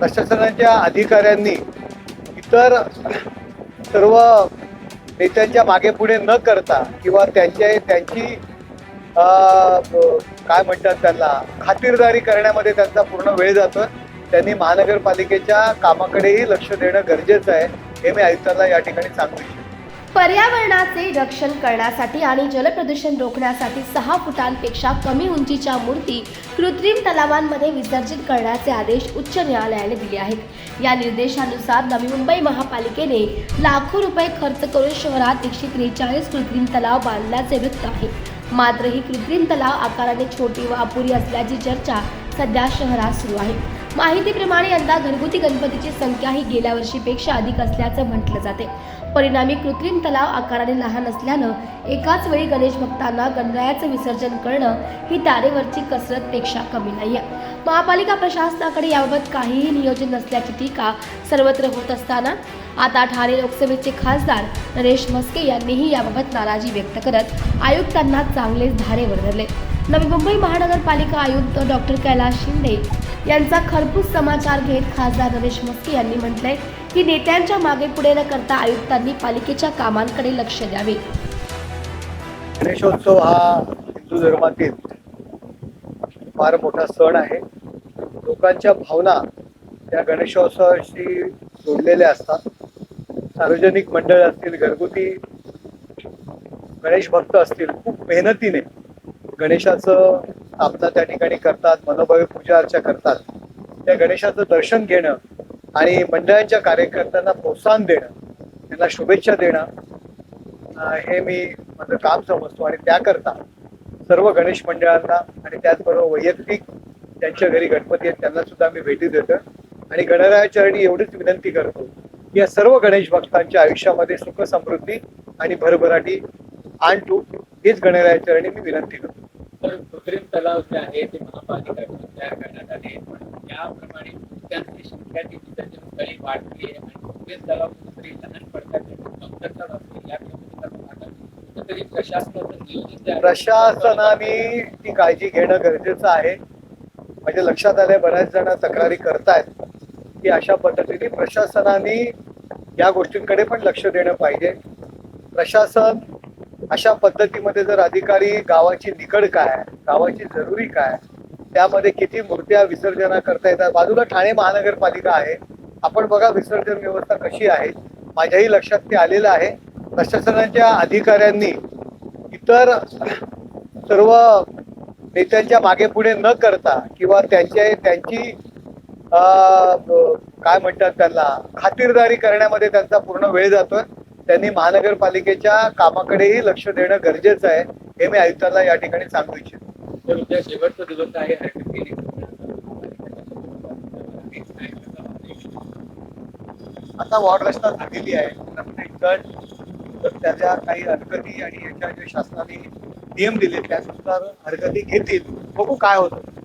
प्रशासनाच्या अधिकाऱ्यांनी इतर सर्व नेत्यांच्या मागे पुढे न करता किंवा त्यांच्या त्यांची काय म्हणतात त्यांना खातिरदारी करण्यामध्ये त्यांचा पूर्ण वेळ जातो त्यांनी महानगरपालिकेच्या कामाकडेही लक्ष देणं गरजेचं आहे हे मी आयुक्तांना या ठिकाणी सांगू इच्छितो. पर्यावरणाचे रक्षण करण्यासाठी आणि जलप्रदूषण रोखण्यासाठी सहा फुटांपेक्षा कमी उंचीच्या मूर्ती कृत्रिम तलावांमध्ये विसर्जित करण्याचे आदेश उच्च न्यायालयाने दिले आहेत. या निर्देशानुसार नवी मुंबई महापालिकेने लाखो रुपये खर्च करून शहरात एकशे त्रेचाळीस कृत्रिम तलाव बांधल्याचे वृत्त आहे. मात्र ही कृत्रिम तलाव आकाराने छोटी व अपुरी असल्याची चर्चा सध्या शहरात सुरू आहे. माहितीप्रमाणे यंदा घरगुती गणपतीची संख्या ही गेल्या वर्षीपेक्षा अधिक असल्याचं म्हटलं जाते. परिणामी कृत्रिम तलाव आकाराने लहान असल्यानं एकाच वेळी गणेश भक्तांना गणरायाचं विसर्जन करणं ही तारेवरची कसरतपेक्षा कमी नाही आहे महापालिका प्रशासनाकडे याबाबत काहीही नियोजन नसल्याची टीका सर्वत्र होत असताना आता ठाणे लोकसभेचे खासदार नरेश म्हस्के यांनीही याबाबत नाराजी व्यक्त करत आयुक्तांना चांगलेच धारेवर धरले. नवी मुंबई महानगरपालिका आयुक्त डॉक्टर कैलास शिंदे यांचा खरपूस समाचार घेत खासदार नरेश म्हस्के यांनी म्हटलंय की नेत्यांच्या मागे पुढे न करता आयुक्तांनी पालिकेच्या कामांकडे लक्ष द्यावे. गणेशोत्सव हा हिंदू धर्मातील फार मोठा सण आहे. लोकांच्या भावना या गणेशोत्सवाशी जोडलेल्या असतात. सार्वजनिक मंडळ असतील घरगुती गणेश भक्त असतील खूप मेहनतीने गणेशाचं स्थापना त्या ठिकाणी करतात मनोभावी पूजा अर्चा करतात. त्या गणेशाचं दर्शन घेणं आणि मंडळांच्या कार्यकर्त्यांना प्रोत्साहन देणं त्यांना शुभेच्छा देणं हे मी माझं काम समजतो आणि त्याकरता सर्व गणेश मंडळांना आणि त्याचबरोबर वैयक्तिक त्यांच्या घरी गणपती आहेत त्यांना सुद्धा मी भेटी देतो आणि गणरायाचरणी एवढीच विनंती करतो की या सर्व गणेश भक्तांच्या आयुष्यामध्ये सुख समृद्धी आणि भरभराटी आणतो हीच गणरायाचरणी मी विनंती करतो. तर कृत्रिम तलाव जे आहे ते महापालिका तयार करण्यात आले. पण याप्रमाणे त्यांची संख्या ती विसर्जन स्थळी वाढली आहे आणि कृत्रिम तलाव कुठेतरी लहान पडतात कमतरता भासते. या कुठेतरी प्रशासनाचं नियोजन प्रशासनाने ती काळजी घेणं गरजेचं आहे. म्हणजे लक्षात आलंय बऱ्याच जण तक्रारी करतायत. की अशा पद्धतीने प्रशासनाने या गोष्टींकडे पण लक्ष देणं पाहिजे. प्रशासन अशा पद्धतीमध्ये जर अधिकारी गावाची निकड काय गावाची जरुरी काय त्यामध्ये किती मूर्त्या विसर्जना करता येतात? बाजूला ठाणे महानगरपालिका आहे. आपण बघा विसर्जन व्यवस्था कशी आहे. माझ्याही लक्षात ते आलेलं आहे. प्रशासनाच्या अधिकाऱ्यांनी इतर सर्व नेत्यांच्या मागे पुढे न करता किंवा त्यांच्या त्यांची काय म्हणतात त्यांना खातिरदारी करण्यामध्ये त्यांचा पूर्ण वेळ जातोय. त्यांनी महानगरपालिकेच्या कामाकडेही लक्ष देणं गरजेचं आहे हे मी आयुक्तांना या ठिकाणी सांगू इच्छितो. शेवटचा दिवस आहे आता वॉर्ड रचना झालेली आहे. गट तर त्याच्या काही हरकती आणि याच्या जे शासनाने नियम दिले त्यानुसार हरकती घेतील. बघू काय होतं.